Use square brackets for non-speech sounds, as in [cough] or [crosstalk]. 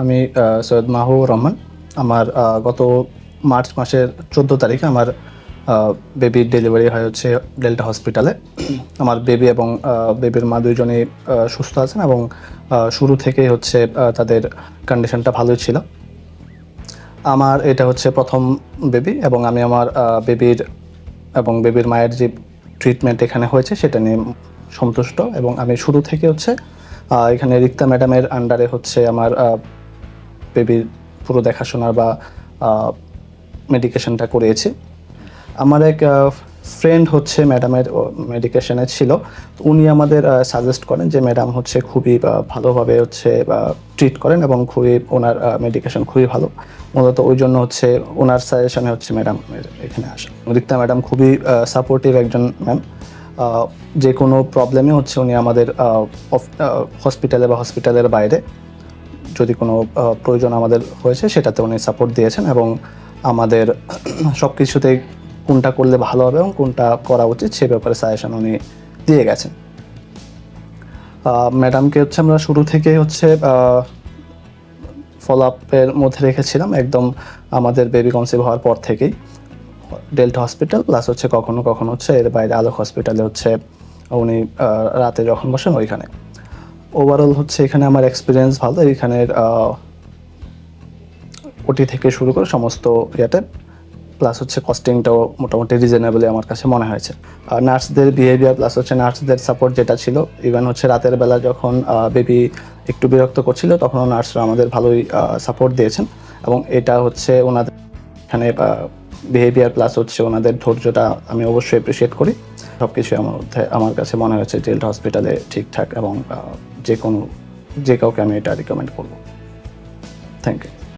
আমি সৈয়দ মাহবুব রহমান। আমার গত মার্চ মাসের চোদ্দ তারিখে আমার বেবির ডেলিভারি হয় হচ্ছে ডেল্টা হসপিটালে আমার বেবি এবং বেবির মা দুইজনেই সুস্থ আছেন এবং শুরু থেকেই হচ্ছে তাদের কন্ডিশনটা ভালোই ছিল। আমার এটা হচ্ছে প্রথম বেবি এবং আমি আমার বেবির এবং বেবির মায়ের যে ট্রিটমেন্ট এখানে হয়েছে সেটা নিয়ে সন্তুষ্ট এবং আমি শুরু থেকে হচ্ছে এখানে রিক্তা ম্যাডামের আন্ডারে হচ্ছে আমার বেবির পুরো দেখাশোনা বা মেডিকেশনটা করিয়েছি। আমার এক ফ্রেন্ড হচ্ছে ম্যাডামের মেডিকেশনে ছিল। উনি আমাদের সাজেস্ট করেন যে ম্যাডাম হচ্ছে খুবই ভালোভাবে হচ্ছে ট্রিট করেন এবং খুবই ওনার মেডিকেশন খুবই ভালো। মূলত ওই জন্য হচ্ছে ওনার সাজেশনে হচ্ছে ম্যাডাম এখানে আসা রিক্তা ম্যাডাম খুবই সাপোর্টিভ একজন ম্যাম যে কোনো প্রবলেমে হচ্ছে উনি আমাদের হসপিটালে বা হসপিটালের বাইরে। যদি কোনো প্রয়োজন আমাদের হয়েছে, সেটাতে উনি সাপোর্ট দিয়েছেন এবং আমাদের [clears throat] সব কিছুতেই কোনটা করলে ভালো হবে এবং কোনটা করা উচিত, সে ব্যাপারে সাজেশন উনি দিয়ে গেছেন। ম্যাডামকে হচ্ছে আমরা শুরু থেকে হচ্ছে ফলো আপের মধ্যে রেখেছিলাম, একদম আমাদের বেবি কনসিভ হওয়ার পর থেকেই। ডেল্টা হসপিটাল প্লাস হচ্ছে কখনো কখনো হচ্ছে এর বাইরে আলোক হসপিটালে হচ্ছে, উনি রাতে যখন বসেন ওইখানে। ওভারঅল হচ্ছে এখানে আমার এক্সপিরিয়েন্স ভালো এখানের ওটি থেকে শুরু করে সমস্ত ইয়েতে প্লাস হচ্ছে কস্টিংটাও মোটামুটি রিজনেবলি আমার কাছে মনে হয়েছে। আর নার্সদের বিহেভিয়ার প্লাস হচ্ছে নার্সদের সাপোর্ট যেটা ছিল ইভেন হচ্ছে রাতের বেলা যখন বেবি একটু বিরক্ত করছিল, তখনও নার্সরা আমাদের ভালোই সাপোর্ট দিয়েছেন। এবং এটা হচ্ছে ওনাদের এখানে বিহেভিয়ার প্লাস হচ্ছে ওনাদের ধৈর্যটা আমি অবশ্যই অ্যাপ্রিসিয়েট করি। সব কিছুই আমার মধ্যে, আমার কাছে মনে হয়েছে ডেল্টা হসপিটালে ঠিকঠাক এবং যে কোনো, যে কাউকে আমি এটা রিকমেন্ড করব। Thank you